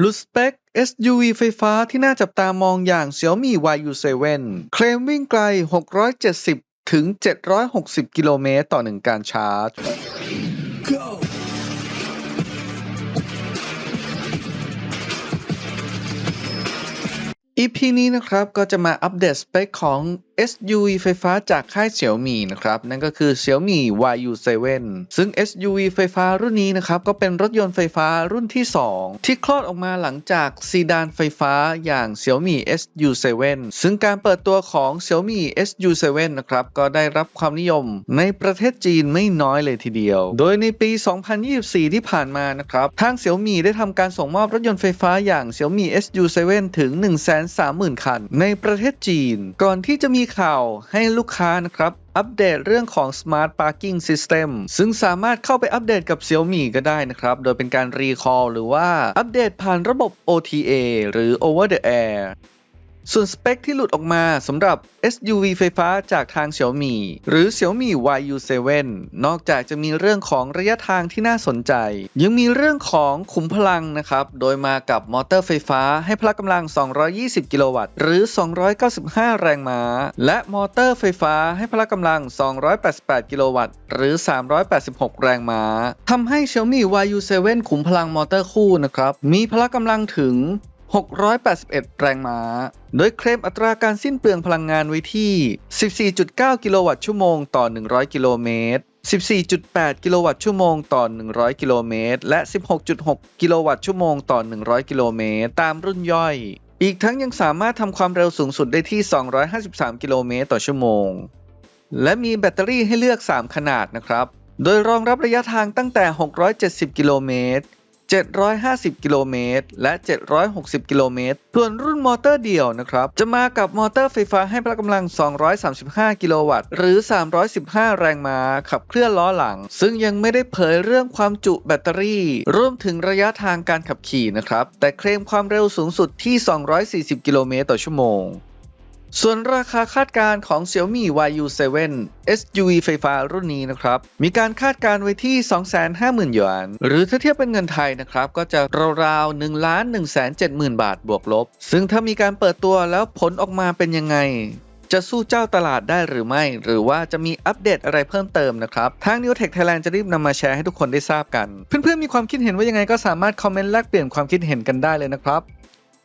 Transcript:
หลุดสเปค SUV ไฟฟ้าที่น่าจับตามองอย่าง Xiaomi YU7 เคลมวิ่งไกล 670 ถึง 760 กิโลเมตรต่อหนึ่งการชาร์จ EP นี้นะครับก็จะมาอัปเดตสเปคของ SUV ไฟฟ้าจากค่าย Xiaomi นะครับ นั่นก็คือ Xiaomi YU7 ซึ่ง SUV ไฟฟ้ารุ่นนี้นะครับ ก็เป็นรถยนต์ไฟฟ้ารุ่นที่ 2 ที่คลอดออกมาหลังจากซีดานไฟฟ้าอย่าง Xiaomi SU7 ซึ่งการเปิดตัวของ Xiaomi SU7 นะครับ ก็ได้รับความนิยมในประเทศจีนไม่น้อยเลยทีเดียว โดยในปี 2024 ที่ผ่านมานะครับ ทาง Xiaomi ได้ทำการส่งมอบรถยนต์ไฟฟ้าอย่าง Xiaomi SU7 ถึง 130,000 คัน ในประเทศจีน ก่อนที่จะมีข่าวให้ลูกค้านะครับ อัปเดตเรื่องของ Smart Parking System ซึ่งสามารถเข้าไปอัปเดตกับ Xiaomi ก็ได้นะครับ โดยเป็นการรีคอลหรือว่าอัปเดตผ่านระบบ OTA หรือ Over the Air ส่วนสเปคที่หลุดออกมาสำหรับ SUV ไฟฟ้าจากทาง Xiaomi หรือ Xiaomi YU7 นอกจากจะมีเรื่องของระยะทางที่น่าสนใจ ยังมีเรื่องของขุมพลังนะครับ โดยมากับมอเตอร์ไฟฟ้าให้พละกำลัง 220 กิโลวัตต์ หรือ 295 แรงม้า และมอเตอร์ไฟฟ้าให้พละกำลัง 288 กิโลวัตต์ หรือ 386 แรงม้าทำให้ Xiaomi YU7 ขุมพลังมอเตอร์คู่นะครับ มีพละกำลังถึง 681 แรงม้า โดยเคลมอัตราการสิ้นเปลืองพลังงานไว้ที่ 14.9 กิโลวัตต์ชั่วโมงต่อ 100 กิโลเมตร 14.8 กิโลวัตต์ชั่วโมงต่อ 100 กิโลเมตร และ 16.6 กิโลวัตต์ชั่วโมงต่อ 100 กิโลเมตร ตามรุ่นย่อย อีกทั้งยังสามารถทำความเร็วสูงสุดได้ที่ 253 กิโลเมตรต่อชั่วโมง และมีแบตเตอรี่ให้เลือก 3 ขนาดนะครับ โดยรองรับระยะทางตั้งแต่ 670 กิโลเมตร 750 กิโลเมตร และ 760 กิโลเมตร ส่วนรุ่นมอเตอร์เดี่ยวนะครับ จะมากับมอเตอร์ไฟฟ้าให้พละกำลัง 235 กิโลวัตต์ หรือ 315 แรงม้า ขับเคลื่อนล้อหลัง ซึ่งยังไม่ได้เผยเรื่องความจุแบตเตอรี่ รวมถึงระยะทางการขับขี่นะครับ แต่เคลมความเร็วสูงสุดที่ 240 กิโลเมตรต่อชั่วโมง ส่วนราคาคาดการณ์ของ Xiaomi YU7 SUV ไฟฟ้ารุ่นนี้นะครับ มีการคาดการณ์ไว้ที่ 250,000 หยวน หรือถ้าเทียบเป็นเงินไทยนะครับ ก็จะราวๆ1ล้าน1 7 0 0 0 0 บาทบวกลบ ซึ่งถ้ามีการเปิดตัวแล้วผลออกมาเป็นยังไง จะสู้เจ้าตลาดได้หรือไม่ หรือว่าจะมีอัปเดตอะไรเพิ่มเติมนะครับ ทาง New Tech Thailand จะรีบนำมาแชร์ให้ทุกคนได้ทราบกัน เพื่อนๆมีความคิดเห็นว่ายังไงก็สามารถคอมเมนต์แลกเปลี่ยนความคิดเห็นกันได้เลยนะครับ